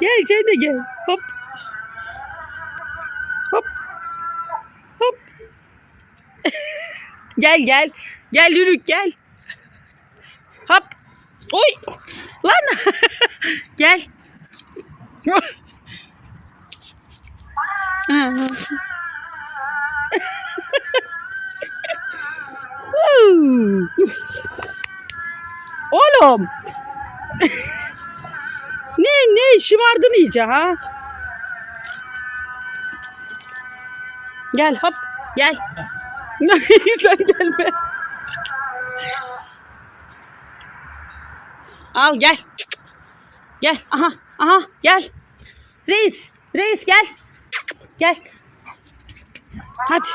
gel sen de gel. Hop. Hop. Hop. gel gel. Gel Lülük gel. Hop. Oy. Lan. gel. Oğlum. Ne şımardın iyice ha? Gel hop gel. Sen gelme. Al gel. Gel aha aha gel. Reis reis gel. Gel. Hadi.